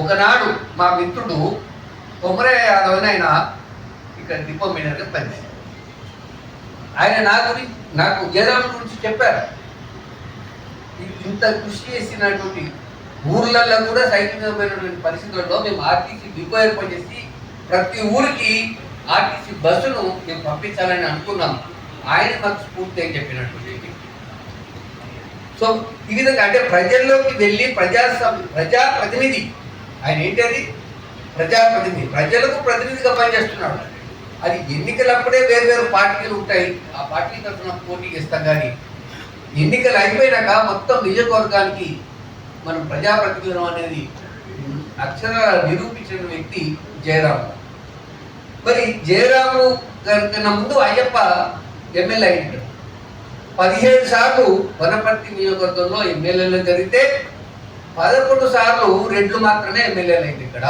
ఒకనాడు మా మిత్రుడు కొమరయ్య యాదవ్ ఆయన ఇక్కడ డిపో మీనర్గా పనిచేశారు. ఆయన నా గురించి నాకు జయరాం గురించి చెప్పారు. ఇంత కృషి చేసినటువంటి ఊర్లలో కూడా సైకిల్ పరిస్థితుల్లో మేము ఆర్టీసీ డిపో ఏర్పాటు చేసి ప్రతి ఊరికి ఆర్టీసీ బస్సును మేము పంపించాలని అనుకున్నాము. ఆయన మాకు స్ఫూర్తి అని చెప్పినటువంటి వ్యక్తి. సో ఈ విధంగా అంటే ప్రజల్లోకి వెళ్ళి ప్రజా సం- ప్రజా ప్రతినిధి. ఆయన ఏంటది? ప్రజాప్రతినిధి ప్రజలకు ప్రతినిధిగా పనిచేస్తున్నాడు. అది ఎన్నికలప్పుడే వేరు వేరు పార్టీలు ఉంటాయి. ఆ పార్టీ తరఫున పోటీ చేస్తాం కానీ ఎన్నికలు అయిపోయినాక మొత్తం నియోజకవర్గానికి మనం ప్రజాప్రతినిధులం అనేది అక్షర నిరూపించిన వ్యక్తి జయరాము. మరి జయరాము గారి కన్నా ముందు అయ్యప్ప ఎమ్మెల్యే అయ్యాడు. పదిహేడు సార్లు వనపర్తి నియోజకవర్గంలో ఎమ్మెల్యేలు జరిగితే పదకొండు సార్లు రెడ్లు మాత్రమే ఎమ్మెల్యేలు అయింది ఇక్కడ.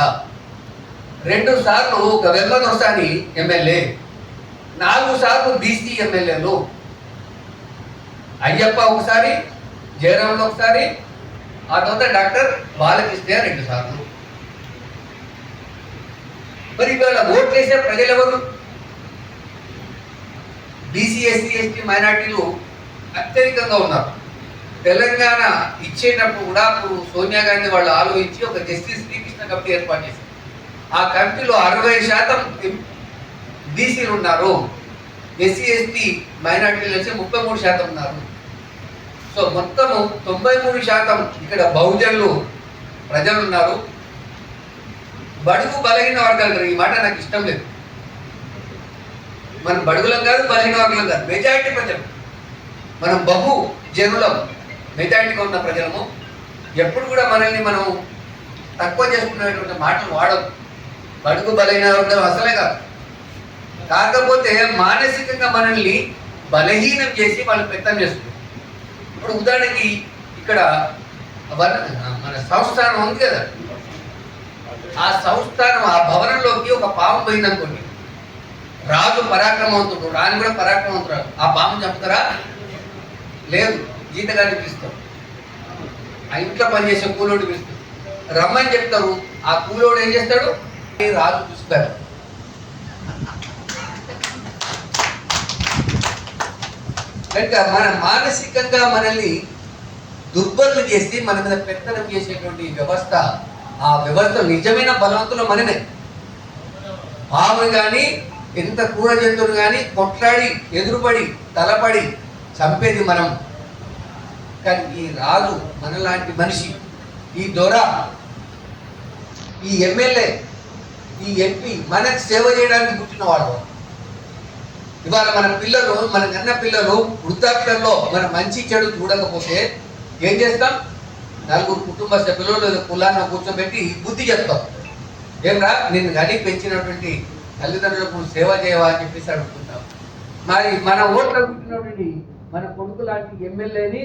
రెండు సార్లు ఒక వెమ్మనొసాని ఎమ్మెల్యే. నాలుగు సార్లు బీసీ ఎమ్మెల్యేలు. అయ్యప్ప ఒకసారి జయరాములు ఒకసారి ఆ తర్వాత డాక్టర్ బాలకృష్ణ రెండు సార్లు. మరి ఇవాళ ఓట్లు వేసే ప్రజలు ఎవరు బీసీ ఎస్సీ ఎస్టీ మైనార్టీలు అత్యధికంగా ఉన్నారు. తెలంగాణ ఇచ్చేటప్పుడు కూడా అప్పుడు సోనియా గాంధీ వాళ్ళు ఆలోచించి ఒక జస్టిస్ శ్రీకృష్ణ కమిటీ ఏర్పాటు చేశారు. ఆ కమిటీలో అరవై శాతం బీసీలు ఉన్నారు. ఎస్సీ ఎస్టీ మైనార్టీలు వచ్చి ముప్పై మూడు శాతం ఉన్నారు. సో మొత్తము తొంభై మూడు శాతం ఇక్కడ బహుజనులు ప్రజలు ఉన్నారు. బడుగు బలహీన వర్గాలు ఈ మాట నాకు ఇష్టం లేదు. మనం బడుగులం కాదు బలహీన వర్గం కాదు. మెజారిటీ ప్రజలు. మనం బహు జనులం. మెజారిటీగా ఉన్న ప్రజలము. ఎప్పుడు కూడా మనల్ని మనం తక్కువ చేసుకునేటువంటి మాటలు వాడదు బడుగు బలహీన వర్గం అసలే కాదు. కాకపోతే మానసికంగా మనల్ని బలహీనం చేసి వాళ్ళు వ్యక్తం చేస్తున్నారు. ఇప్పుడు ఉదాహరణకి ఇక్కడ మన సంస్థానం ఉంది కదా. ఆ సంస్థానం ఆ భవనంలోకి ఒక పాము పోయిందనుకోండి. రాజు పరాక్రమవంతుడు రాని కూడా పరాక్రమవంతుడు ఆ పాము చంపుతారా? లేదు జీతగాన్ని పిలుస్తాం. ఆ ఇంట్లో పనిచేసే కూలోడు పిలుస్తాం. రమ్మని చెప్తారు. ఆ కూలోడు ఏం చేస్తాడు? రాజు చూస్తారు కనుక మన మానసికంగా మనల్ని దుర్బలు చేసి మన మీద పెత్తనం చేసేటువంటి వ్యవస్థ ఆ వ్యవస్థ నిజమైన బలవంతులు మనమే పాము కానీ ఎంత క్రూర జంతువులు కానీ కొట్లాడి ఎదురుపడి తలపడి చంపేది మనం. కానీ ఈ రాజు మనలాంటి మనిషి ఈ దొర ఈ ఎమ్మెల్యే ఈ ఎంపీ మనకు సేవ చేయడానికి పుట్టిన వాళ్ళు ఇవాళ మన పిల్లలు మన కన్న పిల్లలు వృద్ధాప్యంలో మన మంచి చెడు చూడకపోతే ఏం చేస్తాం? నలుగురు కుటుంబ సభ్యులు లేదా కులాన్ని కూర్చోబెట్టి బుద్ధి చెప్తాం. ఏమ్రా నిన్ను గని పెంచినటువంటి తల్లిదండ్రులకు సేవ చేయవా అని చెప్పేసి అడుగుతున్నాం మరి మన ఓట్లు అడుగుతున్నటువంటి మన కొడుకు లాంటి ఎమ్మెల్యేని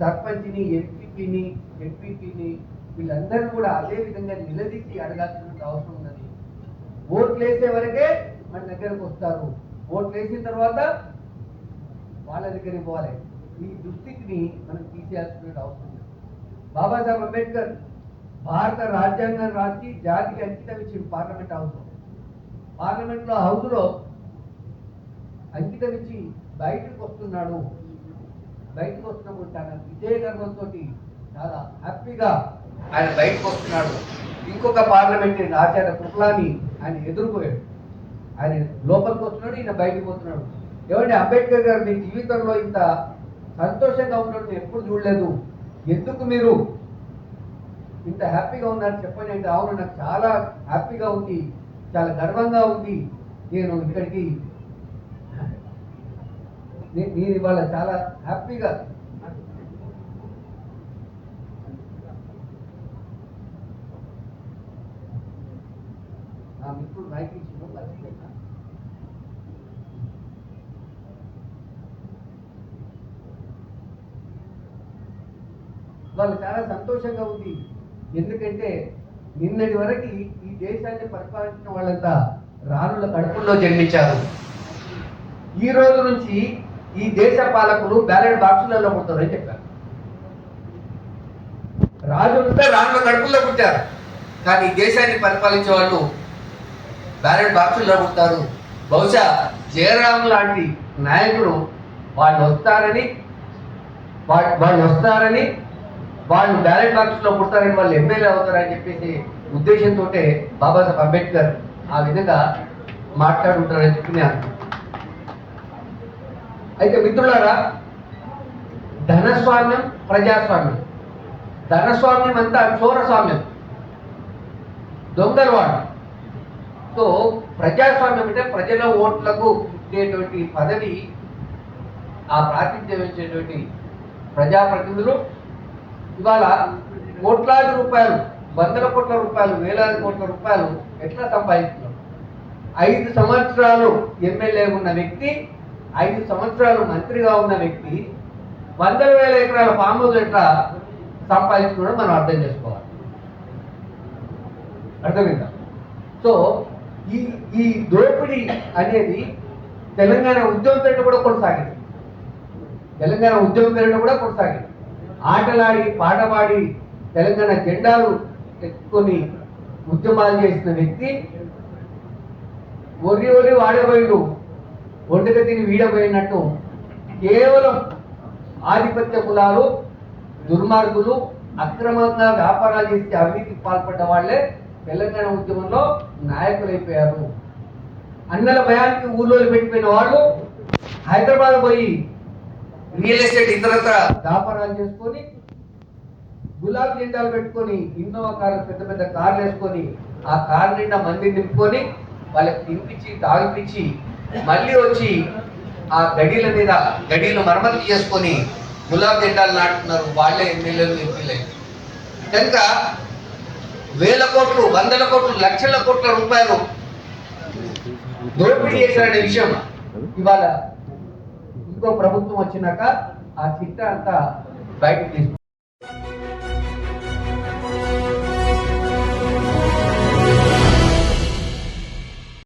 సర్పంచ్ని ఎంపీపీని ఎంపీపీని వీళ్ళందరూ కూడా అదే విధంగా నిలదీసి అడగాల్సిన అవసరం ఉన్నది. ఓట్లు వేసే వరకే మన దగ్గరకు వస్తారు. ఓట్లు వేసిన తర్వాత వాళ్ళ దగ్గరికి పోవాలి. ఈ దుస్థితిని మనం తీసేయాల్సిన అవసరం ఉంది బాబాసాహెబ్ అంబేద్కర్ భారత రాజ్యాంగం రాసి జాతికి అంకితం ఇచ్చిన పార్లమెంట్ అవసరం పార్లమెంట్లో హౌస్లో హౌస్ అంకితం ఇచ్చి బయటకు వస్తున్నాడు. బయటకు వస్తున్నప్పుడు తన విజయ గర్వంతో చాలా హ్యాపీగా ఆయన బయటకు వస్తున్నాడు. ఇంకొక పార్లమెంటరీ ఆచార్య కుట్లాని ఆయన ఎదుర్కోయాడు ఆయన లోపలికి వస్తున్నాడు ఈయన బయటకు వస్తున్నాడు. ఏమంటే అంబేద్కర్ గారు మీ జీవితంలో ఇంత సంతోషంగా ఉన్నట్టు ఎప్పుడు చూడలేదు. ఎందుకు మీరు ఇంత హ్యాపీగా ఉన్నారు చెప్పండి అంటే అవును నాకు చాలా హ్యాపీగా ఉంది. చాలా గర్వంగా ఉంది. నేను ఇక్కడికి నేను ఇవాళ చాలా హ్యాపీగా నా మిత్రుడు మైక్ ఇచ్చిన వాళ్ళు చాలా సంతోషంగా ఉంది. ఎందుకంటే నిన్నటి వరకు ఈ దేశాన్ని పరిపాలించిన వాళ్ళంతా రానుల కడుపుల్లో జన్మించారు. ఈ రోజు నుంచి ఈ దేశ పాలకులు బ్యాలెట్ బాక్సులలో పుడతారని చెప్పారు. రాజులంతా రానుల కడుపుల్లో పుట్టారు. కానీ ఈ దేశాన్ని పరిపాలించే వాళ్ళు బ్యాలెట్ బాక్సుల్లో పుడతారు. బహుశా జయరాం లాంటి నాయకుడు వాళ్ళు వస్తారని వా- వాళ్ళు వస్తారని వాళ్ళు బ్యాలెట్ బాక్స్లో పుడతారని వాళ్ళు ఎమ్మెల్యే అవుతారని చెప్పేసి ఉద్దేశంతో బాబాసాహెబ్ అంబేద్కర్ ఆ విధంగా మాట్లాడుంటారని చెప్పి నేను అయితే మిత్రులారా ధనస్వామ్యం ప్రజాస్వామ్యం. ధనస్వామ్యం అంతా చోరస్వామ్యం దొంగలవాడు. సో ప్రజాస్వామ్యం అంటే ప్రజల ఓట్లకు ఉండేటువంటి పదవి ఆ ప్రాతినిధ్యం ఇచ్చేటువంటి ప్రజాప్రతినిధులు ఇవాళ కోట్లాది రూపాయలు వందల కోట్ల రూపాయలు వేలాది కోట్ల రూపాయలు ఎట్లా సంపాదిస్తున్నాం? ఐదు సంవత్సరాలు ఎమ్మెల్యే ఉన్న వ్యక్తి ఐదు సంవత్సరాలు మంత్రిగా ఉన్న వ్యక్తి వందల వేల ఎకరాల ఫామ్ హౌస్ ఎట్లా సంపాదించుకోవడం మనం అర్థం చేసుకోవాలి. అర్థమైందా? సో ఈ ఈ దోపిడీ అనేది తెలంగాణ ఉద్యమం పేరిట కూడా కొనసాగింది. తెలంగాణ ఉద్యమం పేరిట కూడా కొనసాగింది. ఆటలాడి పాటపాడి తెలంగాణ జెండాలు ఎత్తుకొని ఉద్యమాలు చేసిన వ్యక్తి ఒరి ఒరి వాడబోయిడు. ఒంటిక తిని వీడబోయినట్టు కేవలం ఆధిపత్య కులాలు దుర్మార్గులు అక్రమంగా వ్యాపారాలు చేసి అవినీతికి పాల్పడ్డ వాళ్ళే తెలంగాణ ఉద్యమంలో నాయకులైపోయారు. అన్నల భయానికి ఊళ్ళో పెట్టిపోయిన వాళ్ళు హైదరాబాద్ పోయి రియల్ ఎస్టేట్ ఇతరత్ర వ్యాపారాలు చేసుకొని గులాబీ జెండాలు పెట్టుకొని ఇన్నోవా కార్ పెద్ద పెద్ద కార్లు వేసుకొని ఆ కార్ నిండా మంది నింపుకొని వాళ్ళకి తినిపించి తాగిపించి మళ్ళీ వచ్చి ఆ గడీల మీద గడీలు మరమ్మతు చేసుకొని గులాబ్ జెండాలు నాటుతున్నారు. వాళ్ళే ఎమ్మెల్యేలు ఎంపీలే. కనుక వేల కోట్లు వందల కోట్లు లక్షల కోట్ల రూపాయలు దోపిడీ చేశారనే విషయం ఇవాళ ఇంకో ప్రభుత్వం వచ్చినాక ఆ చిట్టా అంతా బయటకు తీసుకు